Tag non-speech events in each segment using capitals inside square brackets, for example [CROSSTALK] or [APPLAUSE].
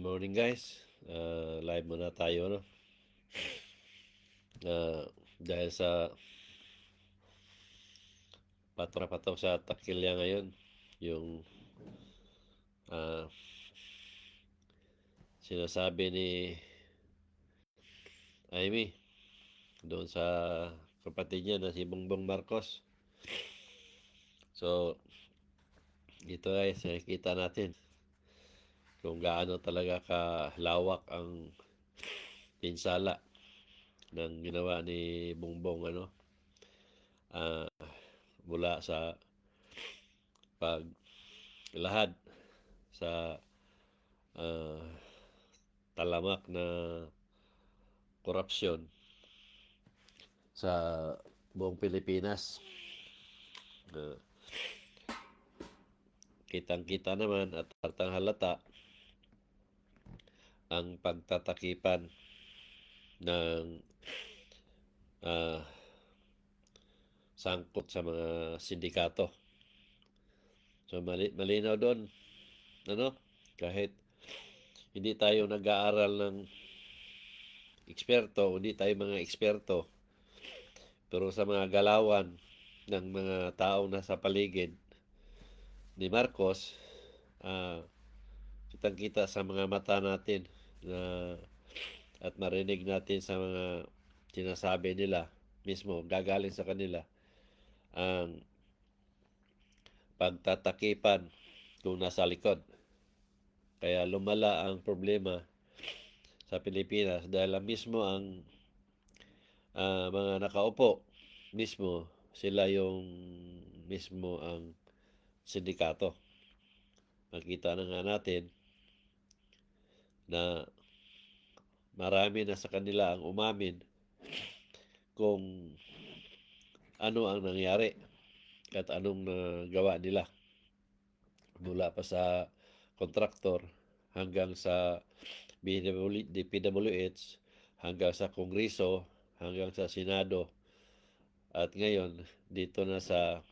Morning guys, Ah, live muna tayo no. Ah, dahil sa patok sa takilya ngayon, yung ah, sinasabi ni Amy doon sa kapatid niya na si Bongbong Marcos. So, dito guys, nakikita natin kung gaano talaga kalawak ang pinsala ng ginawa ni Bongbong ano ah, mula sa pag lahad sa ah, talamak na korupsyon sa buong Pilipinas. Ah, kitang-kita naman at hartang halata ang pagtatakipan ng ah, sangkot sa mga sindikato. So mali, malinaw doon, ano, kahit hindi tayo nag-aaral ng eksperto, hindi tayo mga eksperto, pero sa mga galawan ng mga taong nasa paligid ni Marcos, ah, kitang-kita sa mga mata natin na at marinig natin sa mga sinasabi nila mismo, gagaling sa kanila ang pagtatakipan kung nasa likod. Kaya lumala ang problema sa Pilipinas dahil mismo ang ah, mga nakaupo mismo sila yung mismo ang sindikato. Makita na nga natin na marami na sa kanila ang umamin kung ano ang nangyari at anong nagawa nila mula pa sa kontraktor hanggang sa BW DPWH hanggang sa Kongreso hanggang sa Senado at ngayon dito na sa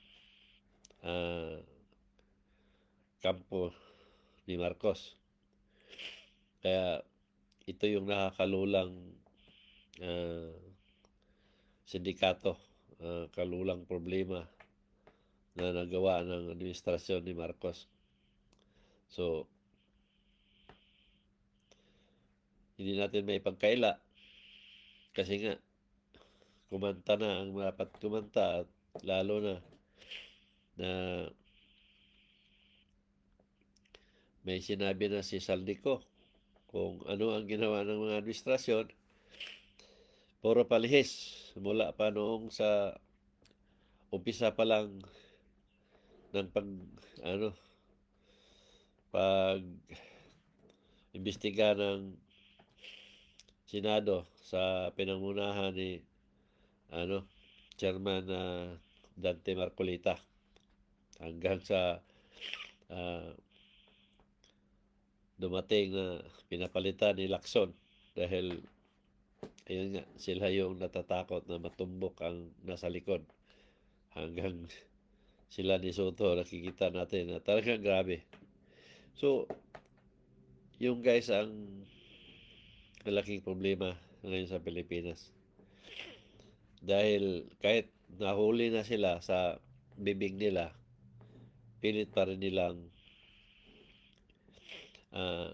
ah, kampo ni Marcos. Kaya ito yung nakakalulang ah, sindikato, ah, kalulang problema na nagawa ng administrasyon ni Marcos. So, hindi natin may pagkaila kasi nga kumanta na ang dapat kumanta at lalo na na may sinabi na si Saldico kung ano ang ginawa ng mga administrasyon puro palihis mula pa noong sa umpisa pa lang ng pag ano pag imbestiga ng Senado sa pinangunahan ni ano Chairman na Dante Marcolita. Hanggang sa ah, dumating na pinapalitan ni Lacson dahil ayun nga sila yung natatakot na matumbok ang nasa likod. Hanggang [LAUGHS] sila ni Soto nakikita natin na talagang grabe. So yung guys ang malaking problema ngayon sa Pilipinas. Dahil kahit nahuli na sila sa bibig nila pilit pa rin nilang ah,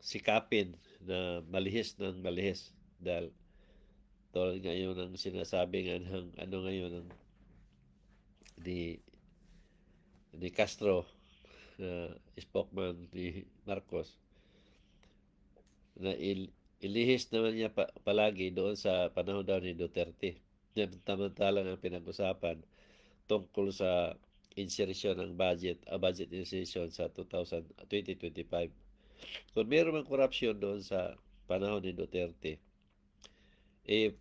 sikapin na malihis ng malihis dahil tulad ngayon ang sinasabi ng ano ngayon ng ni ni Castro na spokesman ni Marcos na il, ilihis naman niya pa, palagi doon sa panahon daw ni Duterte. Samantalang ang pinag-usapan tungkol sa insertion ng budget, a budget insertion sa 2000, 2025. Kung meron mang korupsyon doon sa panahon ni Duterte, eh,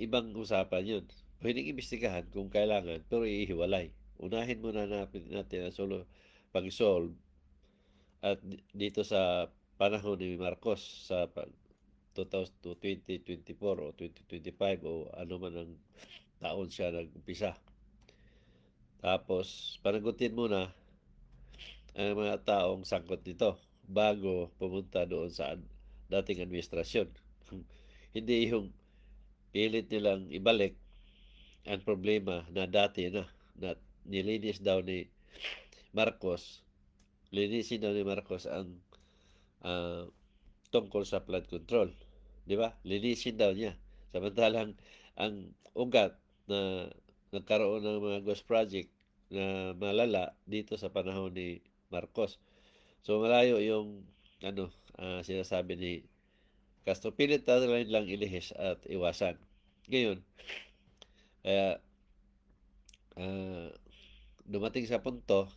ibang usapan yun. Pwedeng imbestigahan kung kailangan, pero ihiwalay. Unahin muna natin, natin ang solo pag-solve at di- dito sa panahon ni Marcos sa pag 2000 to 2024 o 2025 o ano man ang taon siya nag-umpisa. Tapos, panagutin muna ang mga taong sangkot nito bago pumunta doon sa dating administrasyon. [LAUGHS] Hindi yung pilit nilang ibalik ang problema na dati na, na nilinis daw ni Marcos, linisin daw ni Marcos ang ah, tungkol sa flood control. Di ba? Linisin daw niya. Samantalang ang ugat na nagkaroon ng mga ghost project na malala dito sa panahon ni Marcos. So malayo yung ano ah, sinasabi ni Castro. Pilit na lang, ilihis at iwasan. Ngayon, kaya ah, dumating sa punto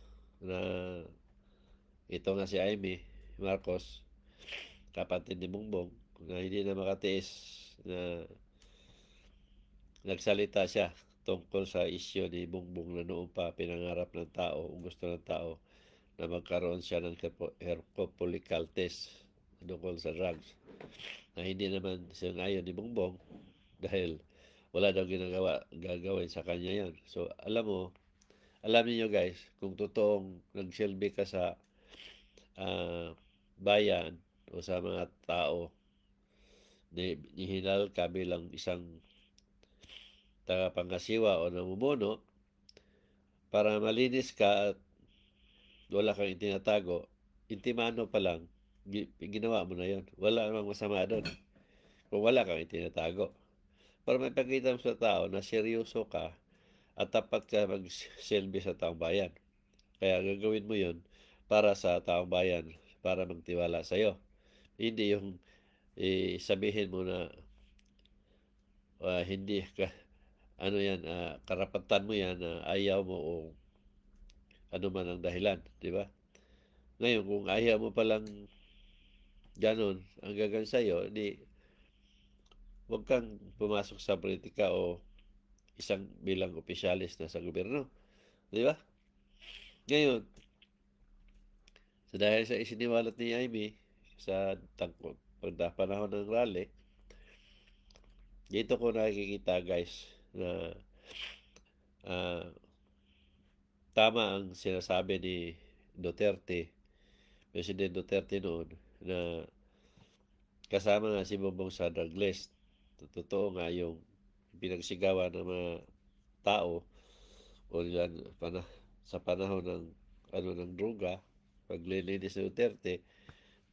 na ito nga si Amy Marcos, kapatid ni Bongbong, na hindi na makatiis na nagsalita siya tungkol sa isyo ni Bongbong na noon pa pinangarap ng tao, gusto ng tao na magkaroon siya ng hercopolical test tungkol sa drugs na hindi naman siya ngayon ni Bongbong dahil wala daw ginagawa gagawin sa kanya yan. So, alam mo, alam niyo guys, kung totoong nagsilbi ka sa ah, bayan o sa mga tao, ni, nihinal ka bilang isang tagapangasiwa o namumuno para malinis ka at wala kang itinatago, intimano pa lang, gi- ginawa mo na yon. Wala namang masama doon. Kung wala kang itinatago. Para may pakita mo sa tao na seryoso ka at tapat ka magsilbi sa taong bayan. Kaya gagawin mo yon para sa taong bayan, para magtiwala sa iyo. Hindi yung eh, sabihin mo na ah, hindi ka ano yan, ah, karapatan mo yan na ayaw mo o ano man ang dahilan, di ba? Ngayon, kung ayaw mo palang ganon ang gagan sa iyo, di huwag kang pumasok sa politika o isang bilang opisyalis na sa gobyerno. Di ba? Ngayon, so dahil sa isiniwalat ni Amy sa tangkot pagda panahon ng rally, dito ko nakikita guys na ah, tama ang sinasabi ni Duterte, President Duterte noon, na kasama nga si Bongbong sa. Totoo nga yung pinagsigawan ng mga tao o yan, pana, sa panahon ng ano ng droga, paglilinis ni Duterte,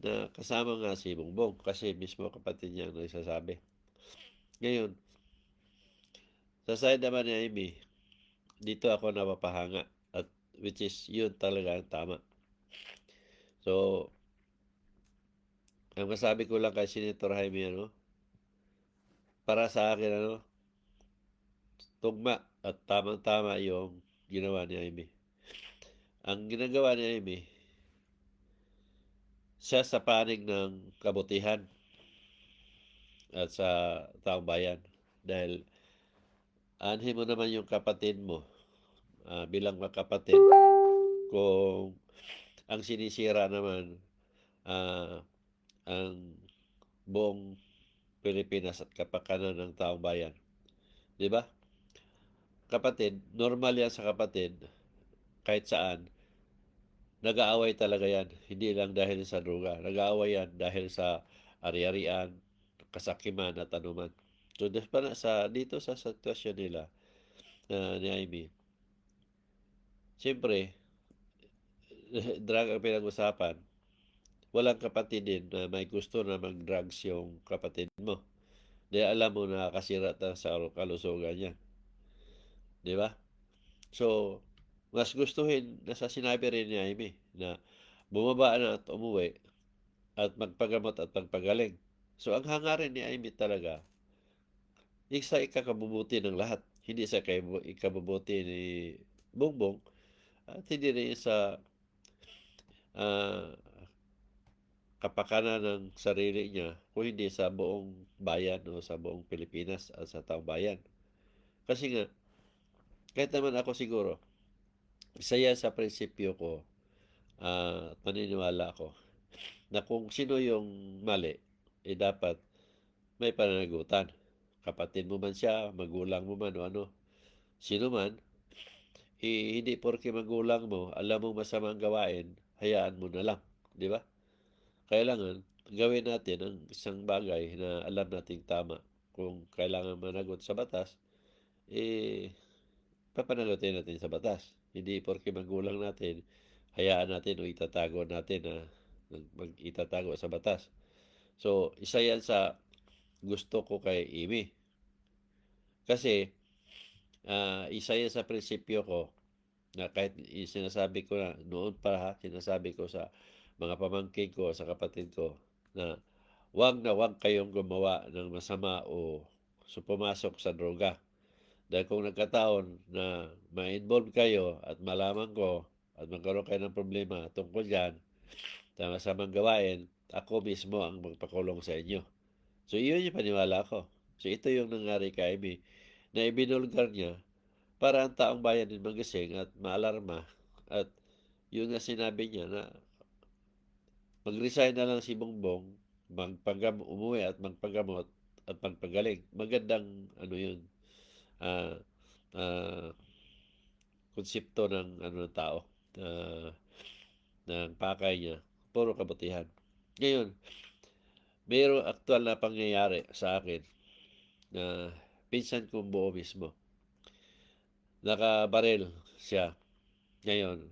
na kasama nga si Bongbong kasi mismo kapatid niya ang nagsasabi. Ngayon, sa side naman ni Amy, dito ako napapahanga which is yun talaga tama. So, ang masabi ko lang kay Senator Jaime, ano, para sa akin, ano, tugma at tamang-tama yung ginawa ni Amy. Ang ginagawa ni Amy, siya sa panig ng kabutihan at sa taong bayan. Dahil anhin mo naman yung kapatid mo ah, bilang makapatid kung ang sinisira naman ah, ang buong Pilipinas at kapakanan ng taong bayan. Di ba? Kapatid, normal yan sa kapatid kahit saan nag-aaway talaga yan. Hindi lang dahil sa droga. Nag-aaway yan dahil sa ari-arian, kasakiman at anuman. So, sa, dito sa sitwasyon nila na ni Amy, siyempre, [LAUGHS] drug ang pinag-usapan, walang kapatid din na may gusto na mag-drugs yung kapatid mo. Di alam mo na kasira ta sa kalusugan niya. Di ba? So, mas gustuhin na sa sinabi rin ni Amy na bumaba na at umuwi at magpagamot at magpagaling. So, ang hangarin ni Amy talaga, isa ikakabubuti ng lahat. Hindi sa ikabubuti ni Bongbong at hindi rin sa ah, kapakanan ng sarili niya kung hindi sa buong bayan o sa buong Pilipinas at sa taong bayan. Kasi nga, kahit naman ako siguro, isa yan sa prinsipyo ko, ah, paniniwala ko, na kung sino yung mali, eh dapat may pananagutan. Kapatid mo man siya, magulang mo man o ano, sino man, eh, hindi porke magulang mo, alam mo masamang gawain, hayaan mo na lang. Di ba? kailangan gawin natin ang isang bagay na alam nating tama. Kung kailangan managot sa batas, eh, papanagutin natin sa batas. Hindi porke magulang natin, hayaan natin o itatago natin na mag itatago sa batas. So, isa yan sa gusto ko kay Amy. Kasi, ah, isa yan sa prinsipyo ko na kahit sinasabi ko na noon pa sinasabi ko sa mga pamangkin ko, sa kapatid ko na wag na wag kayong gumawa ng masama o so pumasok sa droga. Dahil kung nagkataon na ma-involve kayo at malaman ko at magkaroon kayo ng problema tungkol dyan, sa masamang gawain, ako mismo ang magpakulong sa inyo. So, iyon yung paniwala ko. So, ito yung nangyari kay Amy na ibinulgar niya para ang taong bayan din magising at maalarma at yun nga sinabi niya na mag-resign na lang si Bongbong, magpagam umuwi at magpagamot at magpagaling. Magandang ano yun, ah ah, konsepto ng ano ng tao, ah, ng pakay niya, puro kabutihan. Ngayon, mayroong aktual na pangyayari sa akin na pinsan kong buo mismo. Nakabaril siya. Ngayon,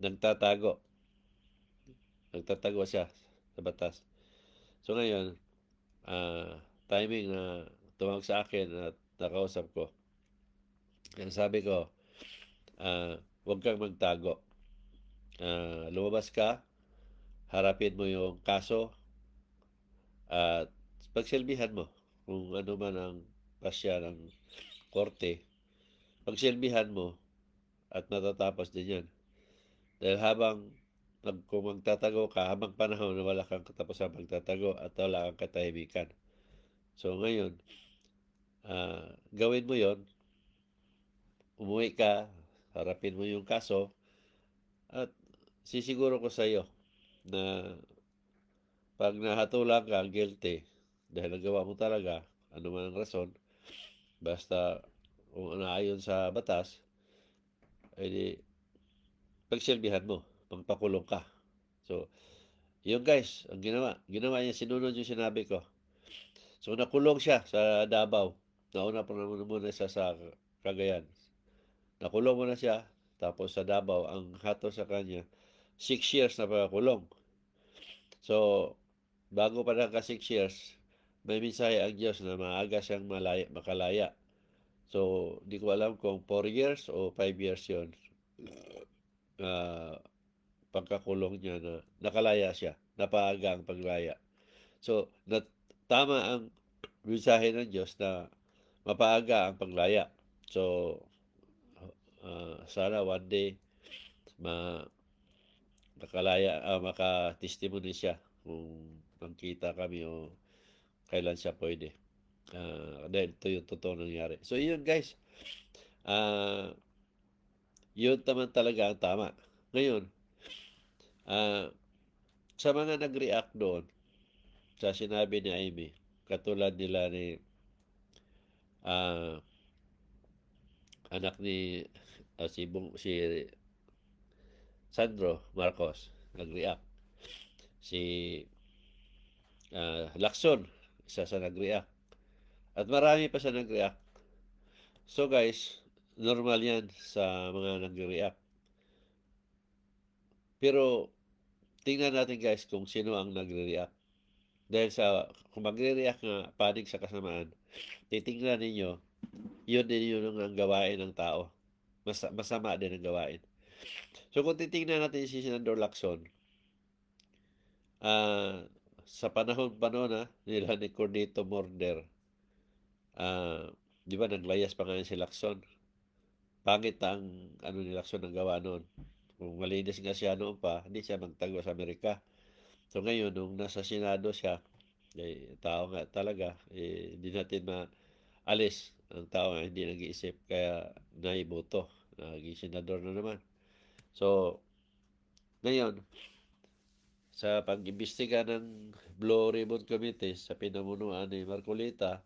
nagtatago. Nagtatago siya sa batas. So ngayon, ah, timing na tumawag sa akin at nakausap ko. Ang sabi ko, ah, huwag kang magtago. Ah, lumabas ka, harapin mo yung kaso at pagsilbihan mo kung ano man ang pasya ng korte. Pagsilbihan mo at matatapos din yan. Dahil habang nag, kung magtatago ka, habang panahon na wala kang katapusan pagtatago at wala kang katahimikan. So ngayon, ah, gawin mo yon umuwi ka, harapin mo yung kaso, at sisiguro ko sa iyo na pag nahatulan ka guilty dahil nagawa mo talaga, ano man ang rason, basta kung naayon sa batas, edi pagsilbihan mo, magpakulong ka. So, yun guys, ang ginawa. Ginawa niya, sinunod yung sinabi ko. So, nakulong siya sa Davao. Nauna pa naman muna siya sa Cagayan. Nakulong muna siya. Tapos sa Davao, ang hato sa kanya, six years na pagkakulong. So, bago pa naka six years, may mensahe ang Diyos na maaga siyang malaya, makalaya. So, di ko alam kung 4 years o 5 years yon uh, pagkakulong niya na nakalaya siya, napaaga ang paglaya. So, na, tama ang mensahe ng Diyos na mapaaga ang paglaya. So, uh, sana one day ma makalaya, uh, maka-testimony siya kung magkita kami o kailan siya pwede. Uh, dahil ito yung totoo nangyari. So, yun guys. Uh, yun naman talaga ang tama. Ngayon, uh, sa mga nag-react doon, sa sinabi ni Amy, katulad nila ni uh, anak ni uh, si, Bung, si Sandro Marcos, nag-react. Si uh, Lacson, isa sa nag-react. At marami pa sa nag-react. So guys, normal yan sa mga nag-react. Pero, tingnan natin guys kung sino ang nagre-react. Dahil sa, kung magre-react nga panig sa kasamaan, titingnan ninyo, yun din yun ang gawain ng tao. Mas, masama din ang gawain. So, kung titingnan natin si Senador Lacson, ah, uh, sa panahon pa noon ha, nila ni Cornito Morder, ah, uh, di ba naglayas pa nga si Lacson? Pangit ang ano ni Lacson ang gawa noon. Kung malinis nga siya noon pa, hindi siya magtago sa Amerika. So ngayon, nung nasa Senado siya, eh, tao nga talaga, eh, hindi natin maalis ang tao nga hindi nag-iisip, kaya naiboto. Naging senador na naman. So, ngayon, sa pag-imbestiga ng Blue Ribbon Committee sa pinamunuan ni Marcolita,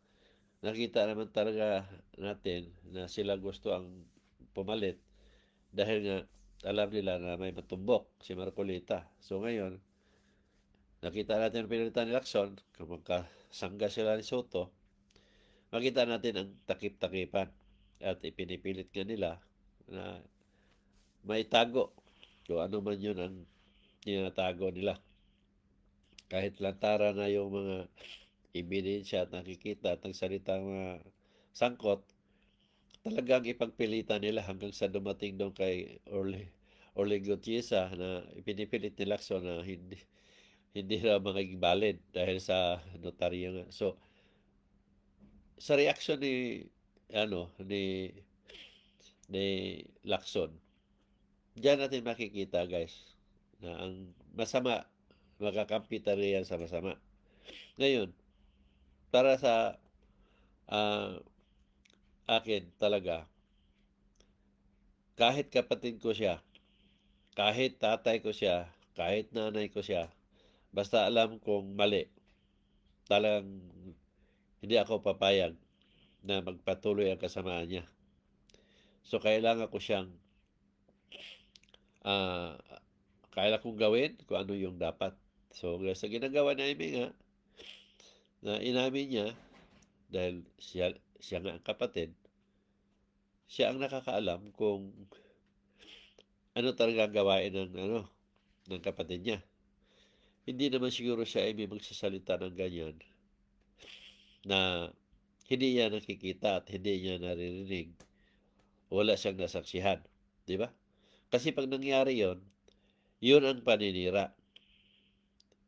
nakita naman talaga natin na sila gusto ang pumalit dahil nga alam nila na may matumbok si Marcolita. So ngayon, nakita natin ang pinalitan ni Lacson, kung magkasangga sila ni Soto, makita natin ang takip-takipan at ipinipilit nga nila na maitago kung ano man yun ang tinatago nila. Kahit lantara na yung mga ebidensya at nakikita at nagsalitang mga sangkot, talagang ipagpilitan nila hanggang sa dumating doon kay Orly, Orly Gutierrez na ipinipilit ni Lacson na hindi hindi na magiging valid dahil sa notaryo nga. So, sa reaction ni ano ni ni Lacson, diyan natin makikita guys na ang masama makakampi talaga yan sa masama. Ngayon, para sa uh, akin talaga, kahit kapatid ko siya, kahit tatay ko siya, kahit nanay ko siya, basta alam kong mali, talagang hindi ako papayag na magpatuloy ang kasamaan niya. So, kailangan ko siyang uh, kailangan kong gawin kung ano yung dapat. So, sa ginagawa na Amy na inamin niya, dahil siya, siya nga ang kapatid, siya ang nakakaalam kung ano talaga gawain ng, ano, ng kapatid niya. Hindi naman siguro siya ay may magsasalita ng ganyan na hindi niya nakikita at hindi niya naririnig. Wala siyang nasaksihan. Di ba? Kasi pag nangyari yon yun ang paninira.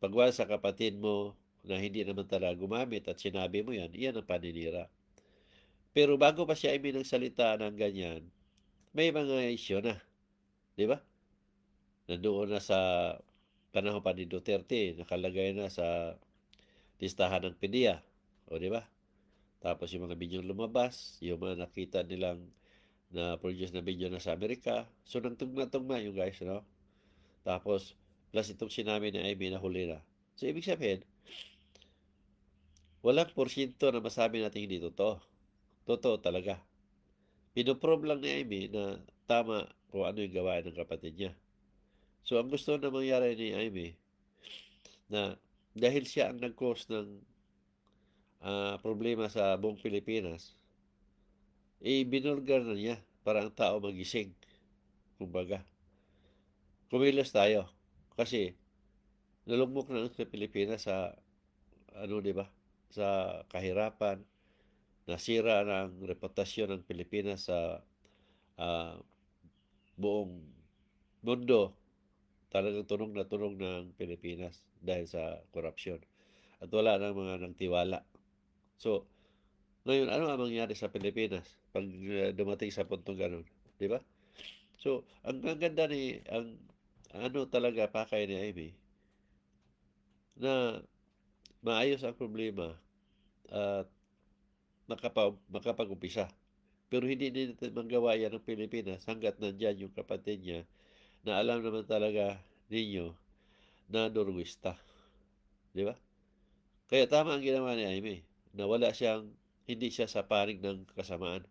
Pagwa sa kapatid mo na hindi naman talaga gumamit at sinabi mo yan, iyan ang paninira. Pero bago pa siya ay salita ng ganyan, may mga isyo na. Di ba? Nandoon na sa panahon pa ni Duterte, nakalagay na sa listahan ng PDEA. O di ba? Tapos yung mga bidyong lumabas, yung mga nakita nilang na produce na video na sa Amerika. So, nang tugma-tugma yung guys, no? Tapos, plus itong sinabi ni Amy na huli na. So, ibig sabihin, walang porsyento na masabi natin hindi totoo. Totoo talaga. Pinoprobe lang ni Amy na tama kung ano yung gawain ng kapatid niya. So, ang gusto na mangyari ni Amy, na dahil siya ang nag-cause ng uh, problema sa buong Pilipinas, eh, binulgar na niya para ang tao magising. Kumbaga, kumilos tayo. Kasi, nalugmok na sa Pilipinas sa, ano, di ba? Sa kahirapan, nasira ng reputasyon ng Pilipinas sa uh, buong mundo. Talagang tunog na tunog ng Pilipinas dahil sa korupsyon. At wala nang mga nagtiwala. So, ngayon, ano ang mangyari sa Pilipinas pag uh, dumating sa puntong ganun? Di ba? So, ang, ang ganda ni, ang ano talaga pakay ni Amy, na maayos ang problema at makapag, makapag-umpisa. Pero hindi din natin magawa yan ng Pilipinas hanggat nandyan yung kapatid niya na alam naman talaga ninyo na Norwista. Di ba? Kaya tama ang ginawa ni Amy na wala siyang hindi siya sa panig ng kasamaan.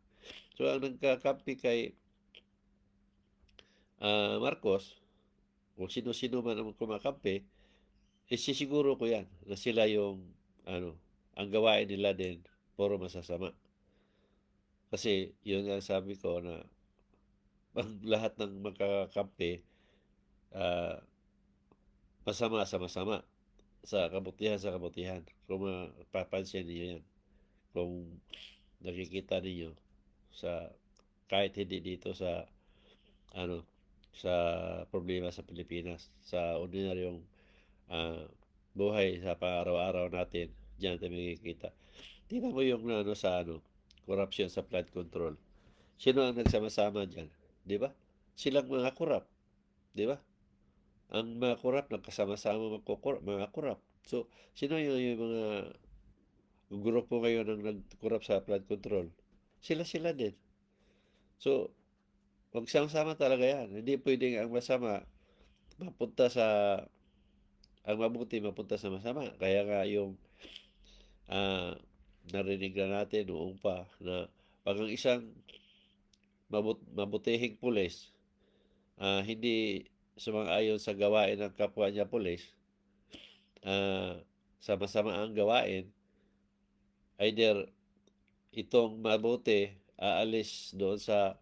So, ang nagkakampi kay uh, Marcos, kung sino-sino man ang kumakampi, eh, sisiguro ko yan na sila yung, ano, ang gawain nila din, puro masasama. Kasi, yun nga sabi ko na [LAUGHS] ang lahat ng magkakampi, uh, masama sa masama sa kabutihan sa kabutihan. Kung mapapansin niyo yan kung nakikita niyo sa kahit hindi dito sa ano sa problema sa Pilipinas sa ordinaryong uh, buhay sa pang-araw-araw natin diyan natin makikita. Tingnan mo yung ano sa ano corruption sa flood control. Sino ang nagsama-sama diyan? Di ba? Silang mga korap di ba? Ang mga korap nagkasama-sama mga korap so sino yung, yung mga grupo ngayon ang nag-corrupt sa flood control, sila-sila din. So, magsama-sama talaga yan. Hindi pwedeng ang masama mapunta sa ang mabuti mapunta sa masama. Kaya nga yung uh, narinig na natin noong pa na pag ang isang mabut mabutihing pulis uh, hindi sumang-ayon sa gawain ng kapwa niya pulis, ah, sa masamaang gawain, either itong mabuti aalis doon sa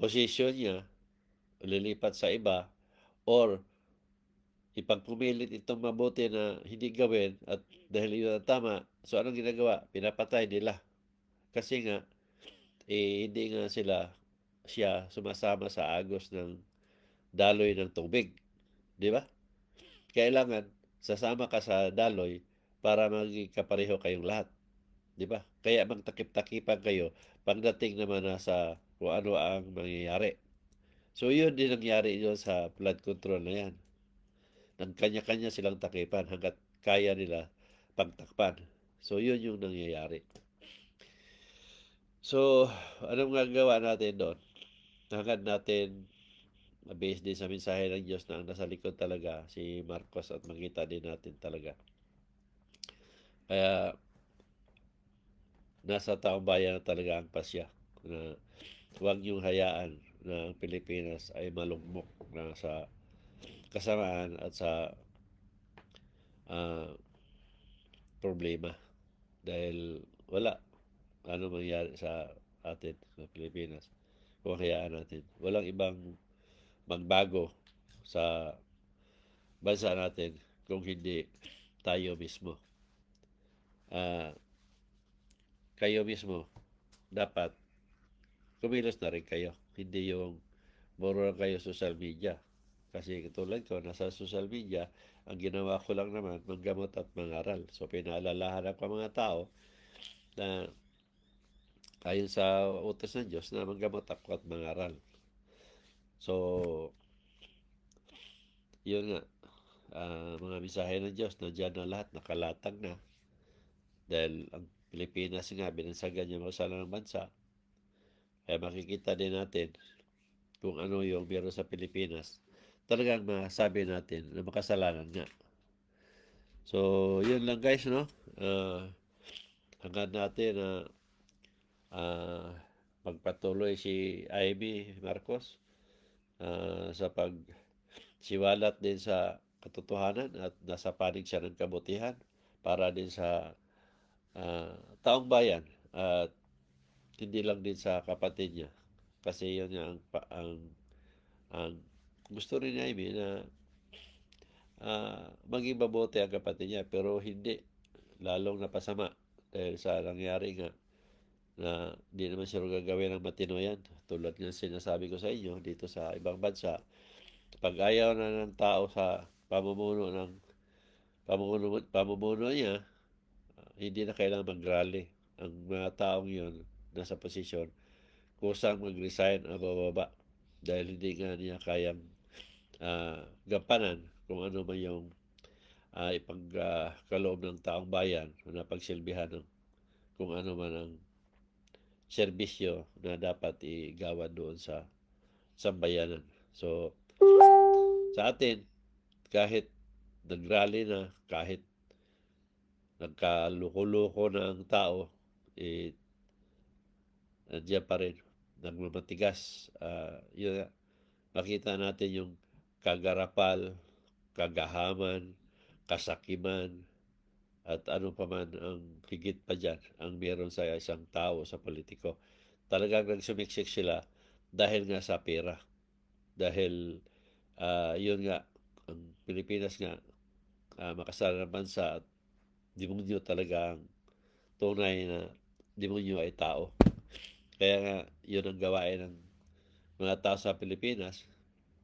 posisyon niya, lilipat sa iba, or ipagpumilit itong mabuti na hindi gawin at dahil yun ang tama, so anong ginagawa? Pinapatay nila. Kasi nga, eh, hindi nga sila, siya sumasama sa agos ng daloy ng tubig. Di ba? Kailangan, sasama ka sa daloy para maging kapareho kayong lahat. Di ba? Kaya magtakip-takipan kayo pagdating naman na sa kung ano ang mangyayari. So, yun din nangyari yun sa flood control na yan. Nang kanya-kanya silang takipan hanggat kaya nila pagtakpan. So, yun yung nangyayari. So, anong gagawa natin doon? Hanggang natin based din sa mensahe ng Diyos na ang nasa likod talaga si Marcos at makita din natin talaga. Kaya, nasa taong bayan na talaga ang pasya na huwag niyong hayaan na Pilipinas ay malugmok na sa kasamaan at sa ah, problema dahil wala ano mangyari sa atin sa Pilipinas kung hayaan natin. Walang ibang magbago sa bansa natin kung hindi tayo mismo. Ah, kayo mismo dapat kumilos na rin kayo. Hindi yung muro lang kayo social media. Kasi katulad ko, nasa social media, ang ginawa ko lang naman, manggamot at mangaral. So, pinaalalahan ko mga tao na ayon sa utos ng Diyos na manggamot ako at mangaral. So, yun nga, ah, mga mensahe ng Diyos, nandiyan na lahat, nakalatag na. Dahil ang Pilipinas nga, binansagan niya mga ng bansa. Kaya makikita din natin kung ano yung meron sa Pilipinas. Talagang masabi natin na makasalanan nga. So, yun lang guys, no? Uh, hanggang natin na uh, magpatuloy si Ivy Marcos uh, sa pag siwalat din sa katotohanan at nasa panig siya ng kabutihan para din sa uh, taong bayan at hindi lang din sa kapatid niya. Kasi yun ang ang ang gusto rin niya Amy na uh, maging mabuti ang kapatid niya. Pero hindi. Lalong napasama. Dahil sa nangyari nga na di naman siya gagawin ng matino yan. Tulad ng sinasabi ko sa inyo dito sa ibang bansa pag ayaw na ng tao sa pamumuno ng pamumuno, pamumuno niya uh, hindi na kailangan mag-rally. Ang mga taong yun nasa posisyon kusang mag-resign ang bababa dahil hindi nga niya kayang uh, gampanan kung ano man yung uh, ipagkaloob uh, ng taong bayan na pagsilbihan ng kung ano man ang serbisyo na dapat igawa doon sa sambayanan. So, sa atin, kahit nagrally na, kahit nagkaluko-luko na ang tao, eh, nandiyan pa rin, nagmamatigas. Uh, yun, makita natin yung kagarapal, kagahaman, kasakiman, at ano pa man ang higit pa dyan ang meron sa isang tao, sa politiko. Talagang nagsumiksik sila dahil nga sa pera. Dahil uh, yun nga, ang Pilipinas nga, uh, makasala ng bansa at demonyo talaga ang tunay na demonyo ay tao. Kaya nga, yun ang gawain ng mga tao sa Pilipinas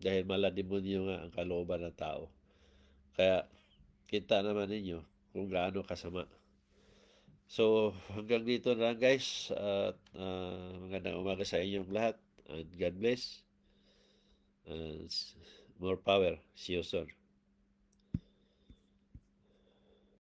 dahil maladimonyo nga ang kalooban ng tao. Kaya kita naman ninyo kung gaano kasama. So hanggang dito na lang guys at uh, magandang umaga sa inyong lahat and God bless and more power. See you soon.